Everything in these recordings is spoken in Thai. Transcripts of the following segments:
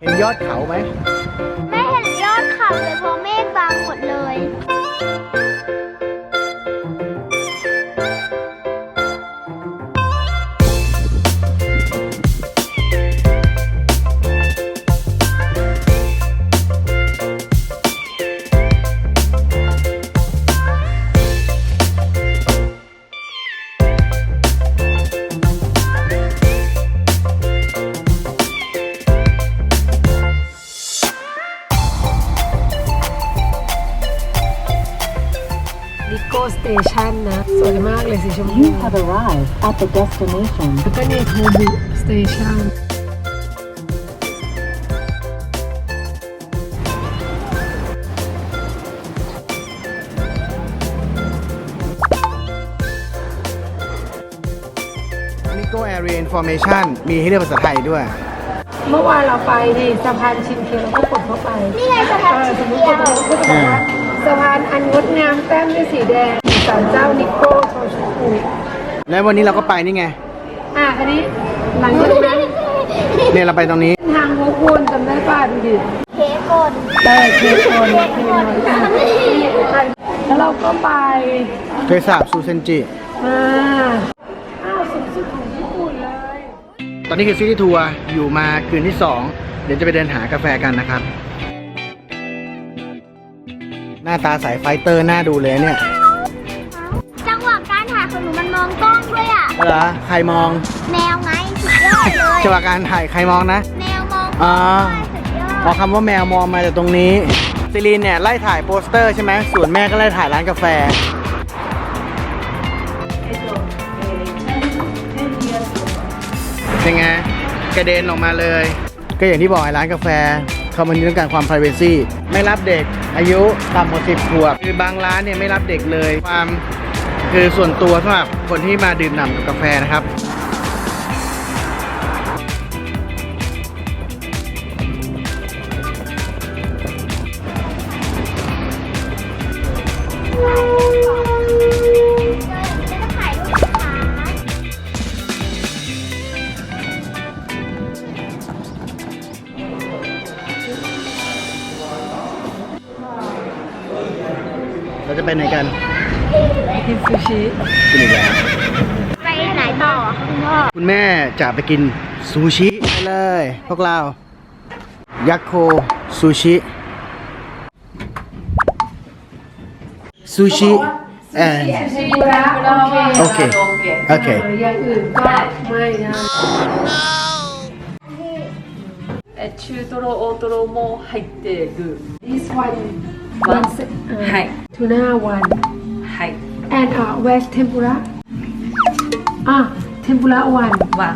เห็นยอดเขาไหม have arrived at the destination. แล้วก็เนี่ยโทบุสเตชันนิโก้ Area Information มีให้เลือกภาษาไทยด้วย เมื่อวานเราไปนี่สะพานชินเทียเราก็กดเข้าไปนี่ไงสะพานเออสีสมมติเขีกยดวเข้าไปก็จะบอกว่าสะพานอันงดงามแต้มด้วยสีแดงศาลเจ้านิโก้โชชุกุ แล้ววันนี้เราก็ไปนี่ไง อะคันนี้ หลังจากนั้นเนี่ยเราไปตรงนี้ ทางวกวนจำได้ป่ะดูดิเทกนเออเคโคนเคโคนแล้วเราก็ไปเทสาบซูเซนจิ มาอ้าวสูงสุดของญี่ปุ่นเลยตอนนี้คือซิตี้ทัวร์อยู่มาคืนที่ 2 เดี๋ยวจะไปเดินหากาแฟกันนะครับ หน้าตาสายไฟเตอร์น่าดูเลยเนี่ย เหรอใครมองแมวไงสุดยอดเลยจังหวะการถ่ายใครมองนะ แมวมองอ๋อสุดยอพอดคำว่าแมวมองมาจากตรงนี้ซิลีนเนี่ยไล่ถ่ายโปสเตอร์ใช่ไหมส่วนแม่ก็ไล่ถ่ายร้านกาแฟ เป็นไง กระเด็นออกมาเลย ก็อย่างที่บอกไอ้ร้านกาแฟเขามันต้องการความ p r i เวซีไม่รับเด็กอายุต่ำกว่าสิบขวบคือบางร้านเนี่ยไม่รับเด็กเลยความ คือส่วนตัวสำหรับคนที่มาดื่มด่ำกับกาแฟนะครับถ่ายรูปนะเราจะไปไหนกัน กินซูชิ กินอีกแล้ว ไปไหนต่อคุณพ่อ คุณแม่จะไปกินซูชิไปเลย พวกเรา ยักโคซูชิซูชิแอน ซูชิระโอเค โอเค โอเค อย่างอื่นก็ไม่นะ え中トロ大トロも入ってる this one ワン one はい tuna one Thai and uh, where's tempura อะเทมปุระวันว่ะ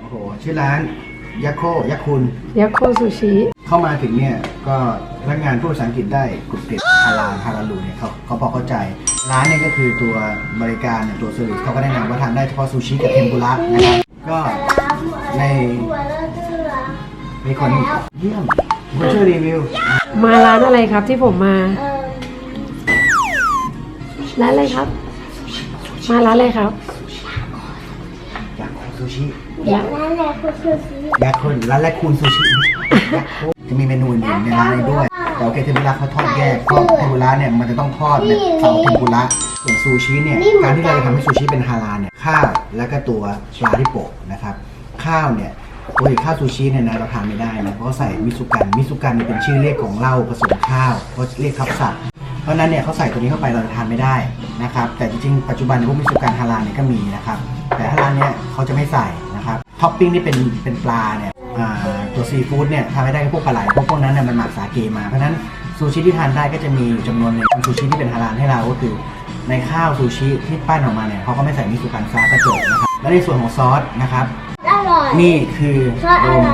โอ้โห ชื่อร้านยาโคยาคุณ ยาโคซูชิ เข้ามาถึงเนี่ย ก็พนักงานพูดภาษาอังกฤษได้กุบกิบฮาราฮาราลูเนี่ยเขาเขาพอเข้าใจ ร้านเนี่ยก็คือตัวบริการเนี่ยตัวเซอร์วิสเขาก็แนะนำว่าทานได้เฉพาะซูชิกับเทมปุระนะครับก็ในในคนเยี่ยมคนช่วยรีวิว มาร้านอะไรครับที่ผมมา ร้านอะไรครับ มาร้านอะไรครับอยากซูชิเดี๋ยวนั่นแหละคุณคือสีอยากคนร้านแรกคูณซูชิยักษ์โคจะมีเมนูอื่นๆในร้านนี้ด้วย แต่โอเคเทมปุระเขาทอดแยกเพราะเทมปุระเนี่ยมันจะต้องทอดแบบเตาเทมปุระส่วนซูชิเนี่ยการที่เราจะทำให้ซูชิเป็นฮาลาลเนี่ยข้าวแล้วก็ตัวปลาที่โปะนะครับ ข้าวเนี่ยปกติข้าวซูชิเนี่ยนะเราทานไม่ได้นะเพราะใส่มิสุกันมิสุกันเนี่ยเป็นชื่อเรียกของเหล้าผสมข้าวเพราะเรียกทับศัพท์ เพราะฉะนั้นเนี่ยเขาใส่ตัวนี้เข้าไปเราจะทานไม่ได้นะครับ แต่จริงๆปัจจุบันพวกมิสุการฮาลาลเนี่ยก็มีนะครับ แต่ฮาลาลเนี่ยเขาจะไม่ใส่นะครับท็อปปิ้งที่เป็นเป็นปลาเนี่ยอ่าตัวซีฟู้ดเนี่ยทานไม่ได้ก็พวกปลาไหลพวกพวกนั้นเนี่ยมันหมักสาเกมาเพราะฉะนั้นซูชิที่ทานได้ก็จะมีอยู่จำนวนหนึงซูชิที่เป็นฮาลาลให้เราก็คือในข้าวซูชิที่ปั้นออกมาเนี่ยเขาก็ไม่ใส่มิสุการซากระจกนะครับและในส่วนของซอสนะครับอร่อยนี่คือซอสดอะไรม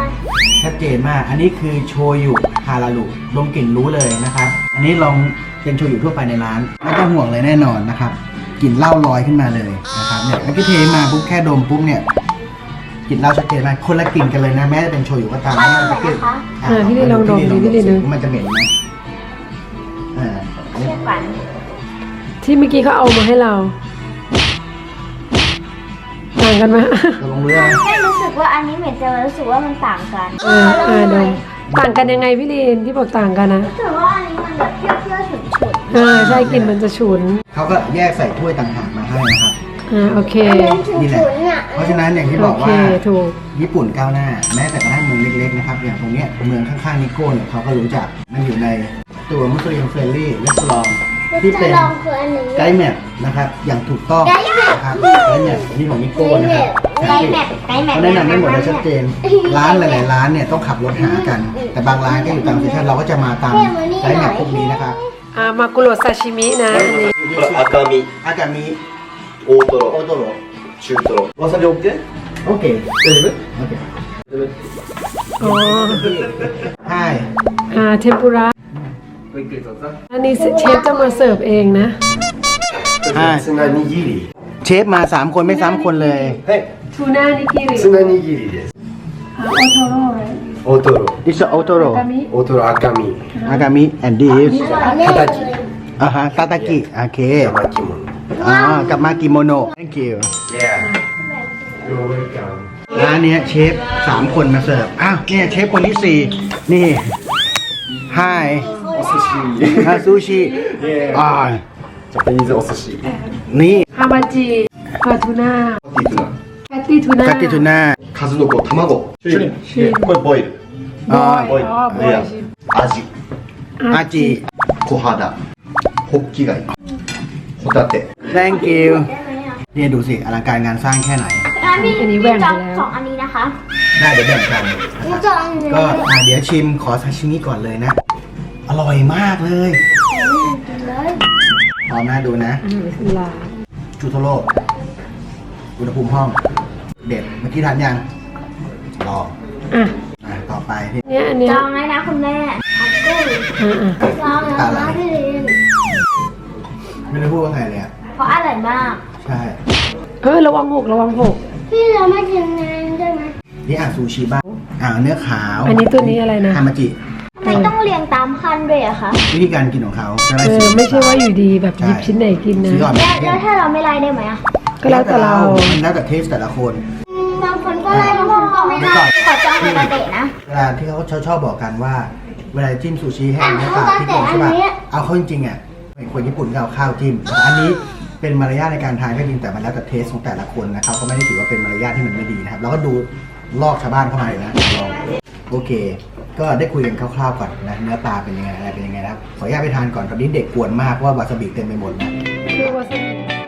ชัดเจนมาก อันนี้คือโชยุฮาราลุดมกลิ่นรู้เลยนะครับ อันนี้ลอง เป็นโชยุทั่วไปในร้านไม่ต้องห่วงเลยแน่นอนนะครับกลิ่นเหล้าลอยขึ้นมาเลยนะครับเนี่ยเมื่อกี้เทมาปุ๊บแค่ดมปุ๊บเนี่ยกลิ่นเหล้าชัดเจนมากคนละกลิ่นกันเลยนะแม้จะเป็นโชยุก็ตามอนี่ร่มันอยจะกลิ่นนะคะอ่าพี่ลินลองดมดิพี่ลินดูว่ามันจะเหม็นไหมอ่าอันนี้ เชื่อฝันที่เมื่อกี้เขาเอามาให้เราต่างกันไหมตกลงเรื่องไม่รู้สึกว่าอันนี้เหม็นแต่รู้สึกว่ามันต่างกันเอออ่าดมต่างกันยังไงพี่ลีนที่บอกต่างกันนะแต่ว่าอันนี้มันแบบเปรี้ยวๆฉุน เออใช่กลิ่นมันจะฉุนเขาก็แยกใส่ถ้วยต่างหากมาให้นะครับ อ่าโอเคๆนี่แหละฉุนๆอะเพราะฉะนั้นอย่างที่บโออกเคว่าถูก ญี่ปุ่นก้าวหน้า แม้แต่กระทั่งเมืองเล็กๆนะครับ อย่างตรงเนี้ยเมืองข้างๆนิโก้เนี่ยเขาก็รู้จัก มันอยู่ในตัวมุสลิมเฟรนลี่และสลองที่เป็น จะลองคืออันนี้ ไกด์แมปนะครับ อย่างถูกต้องไกด์แมป นะครับไกด์แมปนี่ของนิโก้นะครับไกด์แมปไกด์แมปเขาแนะนำให้หมดและชัดเจน ร้านหลายๆร้านเนี่ยต้องขับรถหากัน แต่บางร้านก็อยู่ตามสเตชันเราก็จะมาตามไกด์แมปพวกนี้นะครับ อ่ามากุโรซาชิมินะอันนี้ これ赤身、 อากามิ 大ト โอ ロ、 โตโร 中トロ。わさび OK? โอเค 大丈夫 โอเค อ๋อ ใช่ อ่าเทมปุระอันนี้เชฟจะมาเสิร์ฟเองนะ ใช่ ツナ握り。 เชฟมาสามคนไม่ซ้ำคนเลย はい、 ทูน่านิกิริ ツナ握りです。 โอโท Otoro. It's a otoro. Otoro Agami. Agami and this. Hataki. Uh huh. Tataki. Okay. Yamakimono. Ah, kamakimono. Thank you. Yeah. You're welcome. ร้านเนี้ยเชฟสามคนมาเสิร์ฟ อ้าว เนี่ยเชฟคนที่สี่นี่ Hi Osushi. ฮาซูชิ Yeah. อ่า Japanese osushi. นี่ ฮามาจิปลาทูน่า Tuna. แคตตี้ทูน่า กาติทูน่า 数の子、卵。シュリンプ。これボイル。 อ่า ボイル。 อ๋อบอย いや ชิม アジ。 อาจิ 小肌。ホッキ貝。ホタテ。 thank you เนี่ยดูสิอลังการงานสร้างแค่ไหน อันนี้ อันนี้แหว่งไป จอง แล้ว สองอันนี้นะคะ ได้เดี๋ยวแบ่งกัน นี่จองอันนี้ ก็อ่ะเดี๋ยวชิมขอซาชิมิก่อนเลยนะ อร่อยมากเลย กินเลย พร้อมนะดูนะ อ่าบิสมิลลาห์ จูโทโร่อุณหภูมิห้อง เด็ดเมื่อกี้ทานยังรออะอะต่อไปที่ เนี่ยอันเนี้จยองเลยนะคุณแม่ผัดกุ้งอ่าอะจองแล้วนะพี่ลินไม่ได้พูดว่าไงเลยอะเพราะอร่อยมาก ใช่เออระวังหกระวังหก พี่เราไม่กินงานได้ไหมนี่อะซูชิบ้างอ่าเนื้อขาวอันนี้ตัวนี้อะไรนะ ฮามาจิทำไมต้องเรียงตามขั้นด้วยอะคะวิธีการกินของเขาจะเอได้อ สีไม่ใช่ว่าอยู่ดีแบบหยิบชิ้นไหนกินนะสีอ่อนแล้วแล้วถ้าเราไม่ไล่ได้ไหมอะ ก็แล้วแต่เรามันแล้วแต่เทสแต่ละคนอืมบางคนก็ไล่บางคนก็ไม่ไล่ขอจองเป็นปกตินะ เวลาที่เขาชอบชอบบอกกันว่าเวลาจิ้มซูชิแห้งเนื้อปลาที่โกงใช่ป่ะเอาเข้าจริงๆอะคนญี่ปุ่นก็เอาข้าวจิ้มแต่อันนี้เป็นมารยาทในการทานก็จริงแต่มันแล้วแต่เทสของแต่ละคนนะครับก็ไม่ได้ถือว่าเป็นมารยาทที่มันไม่ดีนะครับเราก็ดูลอกชาวบ้านเข้ามาเลยนะลองโอเค ก็ได้คุยกันคร่าวๆก่อนนะเนื้อปลาเป็นยังไงอะไรเป็นยังไงนะครับขออนุญาตไปทานก่อนตอนนี้เด็กกวนมากเพราะว่าวาซาบิเต็มไปหมดนะคือวาซาบิ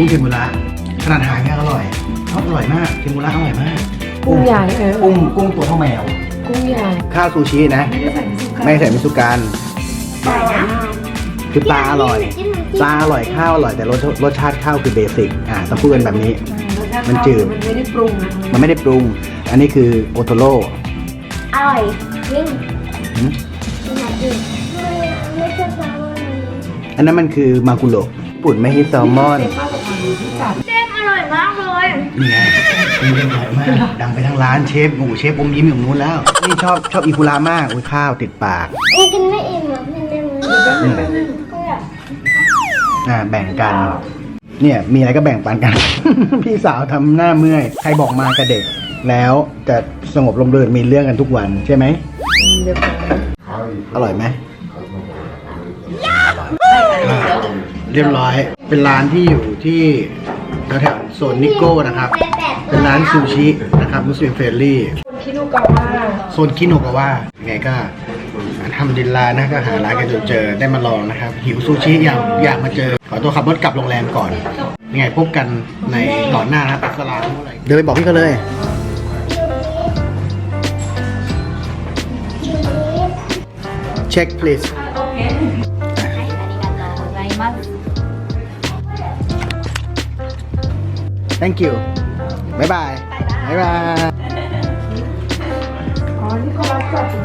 กุ้งเทมปุระขนาดหางยังอร่อยเขาอร่อยมากเทมปุระอร่อยมากกุ้งใหญ่เออกุ้งกุ้งตัวเท่าแมว กุ้งใหญ่ข้าวซูชินะ ไม่ได้ใส่มิสุกะไม่ใส่มิสุการใส่นะคือปลาอร่อยปลาอร่อยข้าวอร่อยแต่รสรสชาติข้าวคือเบสิกอ่าต้องพูดกันแบบนี้ มันจืดมันไม่ได้ปรุงนะมันไม่ได้ปรุง อันนี้คือโอโทโร่อร่อยจริงหืมกินไหนอื่นไม่ไม่ชอบแซลมอนอันนั้นมันคือมากุโระญี่ปุ่นไม่ฮิตแซลมอน เต็มมากกว่าความรู้ที่จัดเส้นอร่อยมากเลย นี่ไงนี่เป็นอร่อยมากดังไปทั้งร้านเชฟโอ้โหเชฟอมยิ้มอยู่ตรงนู้นแล้ว นี่ชอบชอบอีคุระมากอุ้ยข้าวติดปากยังกินไม่อิ่มหรอกกินได้ไหมก็แบบอ่าแบ่งกัน เนี่ยมีอะไรก็แบ่งปันกัน พี่สาวทำหน้าเมื่อย ใครบอกมากับเด็ก แล้วจะสงบลมเรือนมีเรื่องกันทุกวันใช่ไหมเรียบร้อยอร่อยไหมเรียบร้อย เป็นร้านที่อยู่ที่แถวๆโซนนิโก้นะครับ เป็นร้านซูชินะครับมุสลิมเฟรนลี่คนคินุกาว่าโซนคิโนกาวะยังไงก็ทำดินลานะก็หาร้านกันจนเจอได้มาลองนะครับ หิวซูชิอยากอยากมาเจอ ขอตัวขับรถกลับโรงแรมก่อน ยังไงพบกันในก่อนหน้านะครับอัสสลามเดินไปบอกพี่เขาเลยเช็ค please thank you บ๊ายบายบ๊ายบายอ๋อนี่เขรับป็น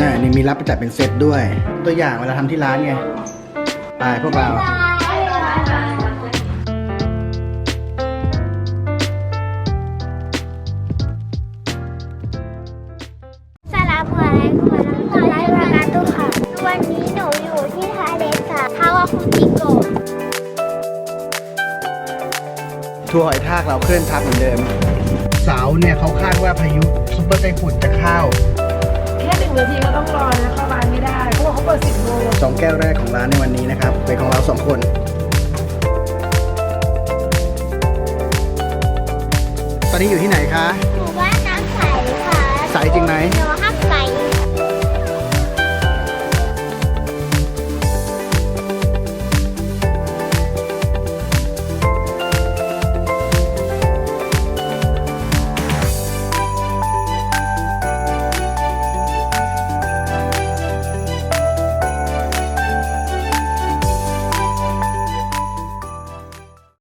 นะนี่มีรับไปจัดเป็นเซตด้วย ตัวอย่างเวลาทำที่ร้านไง ไปพวกเรา ทัวร์หอยทากเราเคลื่อนทับเหมือนเดิมเสาเนี่ยเขาคาดว่าพายุซุปเปอร์ไต้ฝุ่นจะเข้าแค่หนึ่งนาทีก็ต้องรอนะเข้าร้านไม่ได้เพราะว่าเขาเปิดสิบโมงสองแก้วแรกของร้านในวันนี้นะครับเป็นของเราสองคนตอนนี้อยู่ที่ไหนคะ หนูว่าน้ำใสค่ะ ใสจริงไหม